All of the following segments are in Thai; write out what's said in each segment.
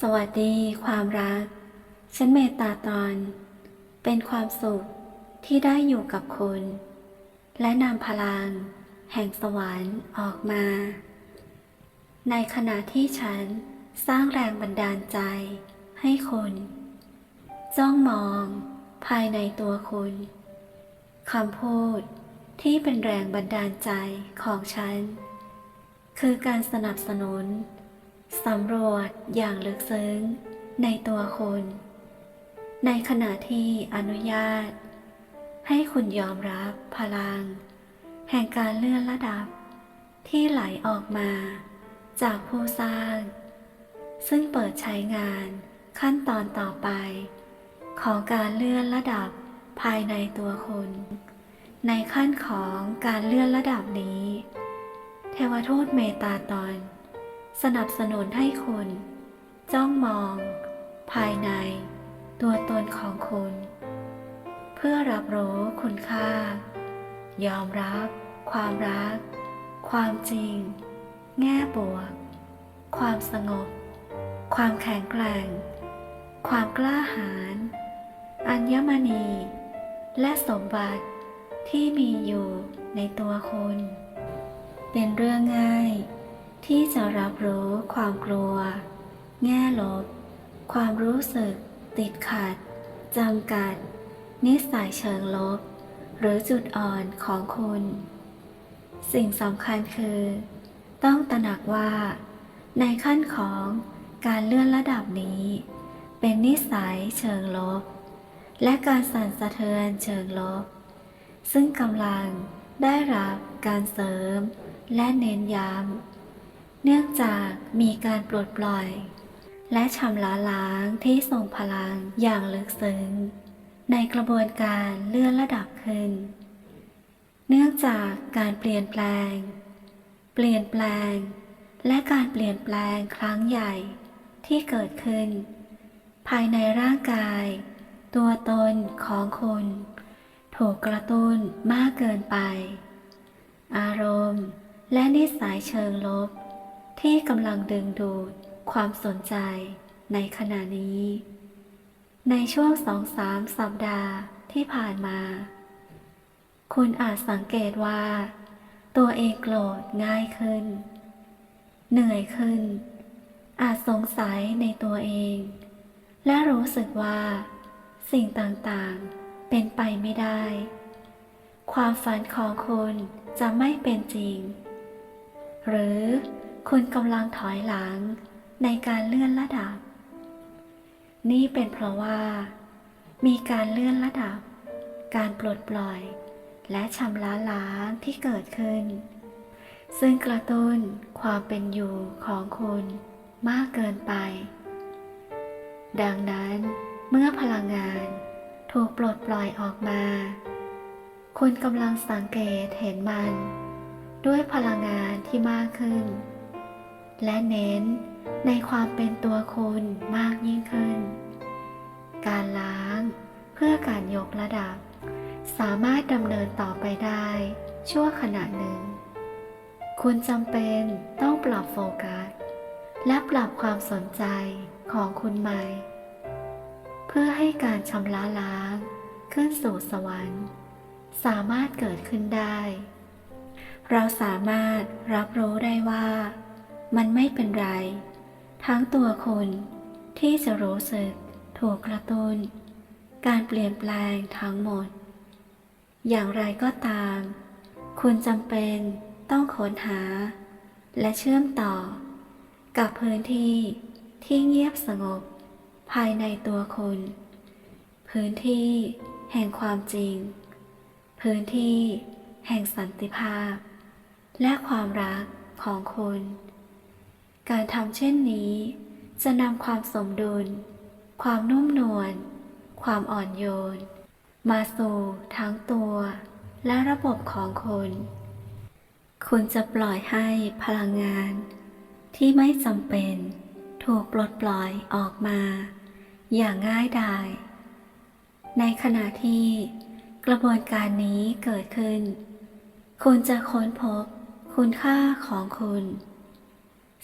สวัสดีความรัก ฉันเมตตาตอน เป็นความสุขที่ได้อยู่กับคุณ และนำพลัง แห่งสวรรค์ออกมา ในขณะที่ฉันสร้างแรงบันดาลใจให้คุณ จ้องมองภายในตัวคุณคำพูดที่เป็นแรงบันดาลใจของฉัน คือการสนับสนุน สำรวจอย่างลึกซึ้งในตัวคุณ ในขณะที่อนุญาต ให้คุณยอมรับพลัง แห่งการเลื่อนระดับ ที่ไหลออกมา จากผู้สร้าง ซึ่งเปิดใช้งานขั้นตอนต่อไป ของการเลื่อนระดับภายในตัวคุณ ในขั้นของการเลื่อนระดับนี้ เทวทูตเมตตาตอน สนับสนุนให้คุณ จ้องมอง ภายใน ตัวตนของคุณ เพื่อรับรู้คุณค่า ยอมรับ ความรัก ความจริง แง่บวก ความสงบ ความแข็งแกร่ง ความกล้าหาญอัญมณี และสมบัติที่มีอยู่ในตัวคุณ เป็นเรื่องง่าย ที่จะรับรู้ความกลัว แง่ลบ ความรู้สึก ติดขัดจำกัด นิสัยเชิงลบ หรือจุดอ่อนของคุณ สิ่งสำคัญคือ ต้องตระหนักว่า ในขั้นของการเลื่อนระดับนี้ เป็นนิสัยเชิงลบ และการสั่นสะเทือนเชิงลบ ซึ่งกำลังได้รับการเสริมและเน้นย้ำ เนื่องจากมีการปลดปล่อย และชำระล้างที่ทรงพลังอย่างลึกซึ้ง ในกระบวนการเลื่อนระดับขึ้น เนื่องจากการเปลี่ยนแปลง เปลี่ยนแปลง และการเปลี่ยนแปลงครั้งใหญ่ที่เกิดขึ้น ภายในร่างกาย ตัวตนของคุณ ถูกกระตุ้นมากเกินไป อารมณ์ และนิสัยเชิงลบ ที่กำลังดึงดูดความสนใจในขณะนี้ ในช่วงสองสามสัปดาห์ที่ผ่านมา คุณอาจสังเกตว่า ตัวเองโกรธง่ายขึ้น เหนื่อยขึ้น อาจสงสัยในตัวเอง และรู้สึกว่า สิ่งต่างๆเป็นไปไม่ได้ ความฝันของคุณจะไม่เป็นจริง หรือ คุณกำลังถอยหลังในการเลื่อนระดับ นี่เป็นเพราะว่า มีการเลื่อนระดับ การปลดปล่อย และชำระล้างที่เกิดขึ้น ซึ่งกระตุ้นความเป็นอยู่ของคุณมากเกินไป ดังนั้นเมื่อพลังงานถูกปลดปล่อยออกมา คุณกำลังสังเกตเห็นมัน ด้วยพลังงานที่มากขึ้น และเน้นในความเป็นตัวคุณมากยิ่งขึ้น การล้างเพื่อการยกระดับ สามารถดำเนินต่อไปได้ชั่วขณะหนึ่ง คุณจำเป็นต้องปรับโฟกัส และปรับความสนใจของคุณใหม่ เพื่อให้การชำระล้างขึ้นสู่สวรรค์ สามารถเกิดขึ้นได้ เราสามารถรับรู้ได้ว่า มันไม่เป็นไร ทั้งตัวคุณที่จะรู้สึกถูกกระตุ้น การเปลี่ยนแปลงทั้งหมด อย่างไรก็ตาม คุณจำเป็นต้องค้นหา และเชื่อมต่อ กับพื้นที่ที่เงียบสงบ ภายในตัวคุณ พื้นที่แห่งความจริง พื้นที่แห่งสันติภาพ และความรักของคุณ การทำเช่นนี้ จะนำความสมดุล ความนุ่มนวล ความอ่อนโยน มาสู่ทั้งตัว และระบบของคุณคุณจะปล่อยให้พลังงาน ที่ไม่จำเป็น ถูกปลดปล่อยออกมา อย่างง่ายดายในขณะที่กระบวนการนี้เกิดขึ้น คุณจะค้นพบคุณค่าของคุณ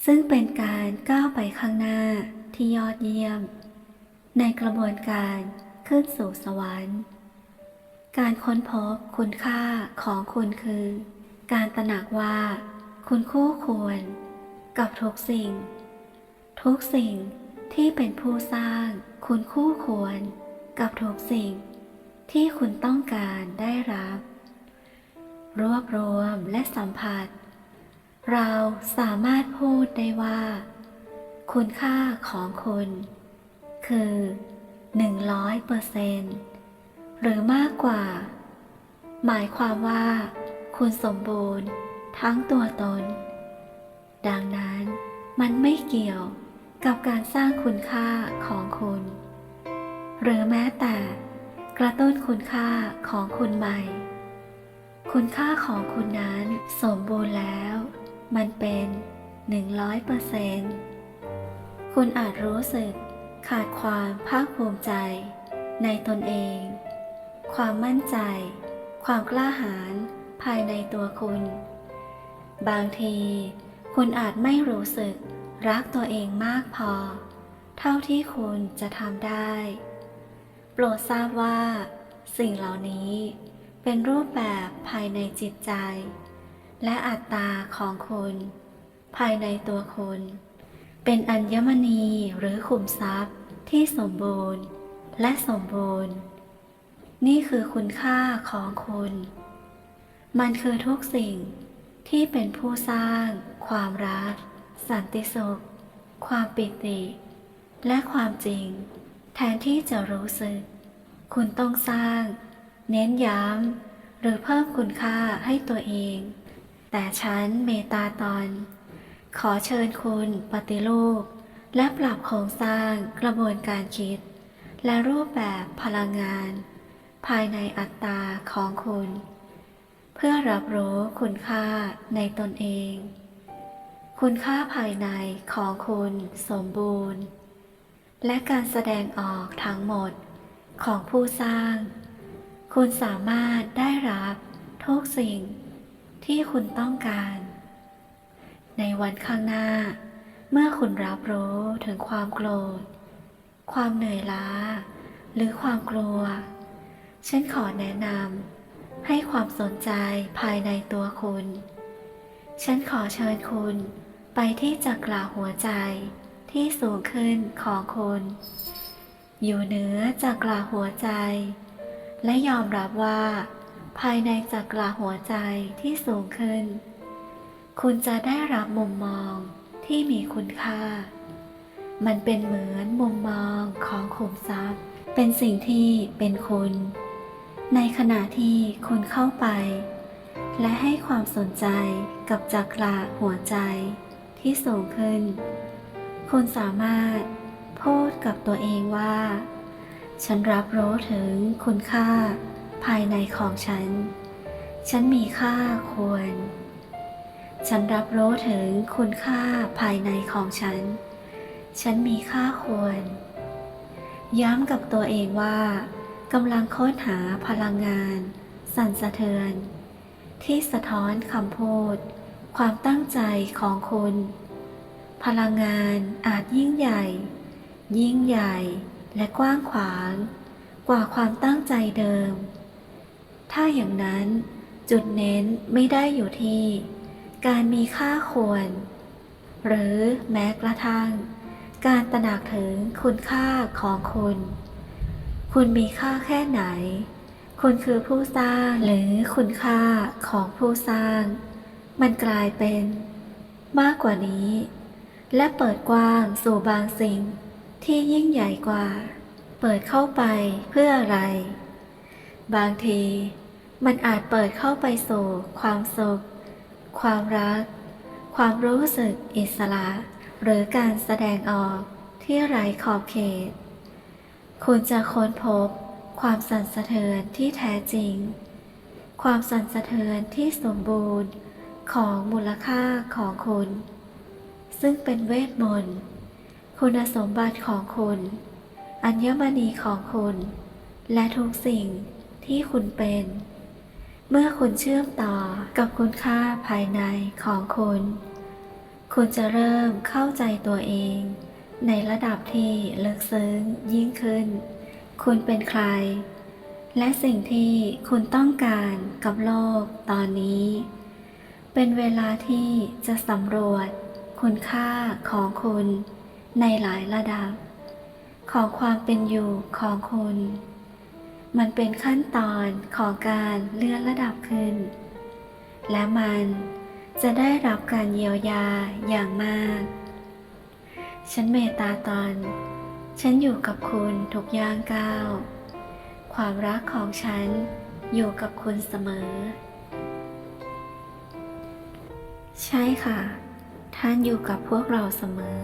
ซึ่งเป็นการก้าวไปข้างหน้าที่ยอดเยี่ยม ในกระบวนการขึ้นสู่สวรรค์ การค้นพบคุณค่าของคุณคือ การตระหนักว่า คุณคู่ควร กับทุกสิ่ง ทุกสิ่งที่เป็นผู้สร้างคุณคู่ควร กับทุกสิ่ง ที่คุณต้องการได้รับ รวบรวมและสัมผัส เราสามารถพูดได้ว่า คุณค่าของคุณ คือ 100เปอร์เซนหรือมากกว่า หมายความว่า คุณสมบูรณ์ทั้งตัวตน ดังนั้นมันไม่เกี่ยวกับการสร้างคุณค่าของคุณ หรือแม้แต่กระตุ้นคุณค่าของคุณใหม่ คุณค่าของคุณนั้นสมบูรณ์แล้ว มันเป็น100เปอร์เซนคุณอาจรู้สึกขาดความภาคภูมิใจ ในตนเอง ความมั่นใจ ความกล้าหาญภายในตัวคุณ บางที คุณอาจไม่รู้สึกรักตัวเองมากพอ เท่าที่คุณจะทำได้ โปรดทราบว่า สิ่งเหล่านี้เป็นรูปแบบภายในจิตใจ และอัตตาของคุณ ภายในตัวคุณ เป็นอัญมณีหรือขุมทรัพย์ที่สมบูรณ์และสมบูรณ์ นี่คือคุณค่าของคุณ มันคือทุกสิ่งที่เป็นผู้สร้าง ความรัก สันติสุข ความปิติ และความจริง แทนที่จะรู้สึก คุณต้องสร้าง เน้นย้ำหรือเพิ่มคุณค่าให้ตัวเอง แต่ฉันเมตาตอน ขอเชิญคุณปฏิรูป และปรับโครงสร้างกระบวนการคิด และรูปแบบพลังงาน ภายในอัตตาของคุณ เพื่อรับรู้คุณค่าในตนเอง คุณค่าภายในของคุณสมบูรณ์ และการแสดงออกทั้งหมดของผู้สร้าง คุณสามารถได้รับทุกสิ่ง ที่คุณต้องการ ในวันข้างหน้า เมื่อคุณรับรู้ถึงความโกรธ ความเหนื่อยล้า หรือความกลัว ฉันขอแนะนำให้ความสนใจภายในตัวคุณ ฉันขอเชิญคุณไปที่จักราหัวใจที่สูงขึ้นของคุณ อยู่เหนือจักราหัวใจ และยอมรับว่า ภายในจักราหัวใจที่สูงขึ้น คุณจะได้รับมุมมองที่มีคุณค่า มันเป็นเหมือนมุมมองของขุมทรัพย์ เป็นสิ่งที่เป็นคุณ ในขณะที่คุณเข้าไป และให้ความสนใจกับจักราหัวใจที่สูงขึ้น คุณสามารถพูดกับตัวเองว่า ฉันรับรู้ถึงคุณค่า ภายในของฉัน ฉันมีค่าควร ฉันรับรู้ถึงคุณค่าภายในของฉัน ฉันมีค่าควร ย้ำกับตัวเองว่ากำลังค้นหาพลังงาน สั่นสะเทือน ที่สะท้อนคำพูด ความตั้งใจของคุณ พลังงานอาจยิ่งใหญ่ ยิ่งใหญ่และกว้างขวาง กว่าความตั้งใจเดิม ถ้าอย่างนั้นจุดเน้นไม่ได้อยู่ที่ การมีค่าควร หรือแม้กระทั่ง การตระหนักถึงคุณค่าของคุณ คุณมีค่าแค่ไหน คุณคือผู้สร้างหรือคุณค่าของผู้สร้าง มันกลายเป็น มากกว่านี้ และเปิดกว้างสู่บางสิ่งที่ยิ่งใหญ่กว่า เปิดเข้าไปเพื่ออะไร บางที มันอาจเปิดเข้าไปสู่ความสุข ความรัก ความรู้สึกอิสระ หรือการแสดงออกที่ไร้ขอบเขต คุณจะค้นพบความสั่นสะเทือนที่แท้จริง ความสั่นสะเทือนที่สมบูรณ์ของมูลค่าของคุณ ซึ่งเป็นเวทมนต์ คุณสมบัติของคุณ อัญมณีของคุณ และทุกสิ่ง ที่คุณเป็น เมื่อคุณเชื่อมต่อกับคุณค่าภายในของคุณ คุณจะเริ่มเข้าใจตัวเอง ในระดับที่ลึกซึ้งยิ่งขึ้น คุณเป็นใคร และสิ่งที่คุณต้องการกับโลกตอนนี้ เป็นเวลาที่จะสำรวจ คุณค่าของคุณในหลายระดับ ของความเป็นอยู่ของคุณ มันเป็นขั้นตอนของการเลื่อนระดับขึ้น และมันจะได้รับการเยียวยาอย่างมาก ฉันเมตตาตอน ฉันอยู่กับคุณทุกย่างก้าว ความรักของฉันอยู่กับคุณเสมอ ใช่ค่ะ ท่านอยู่กับพวกเราเสมอ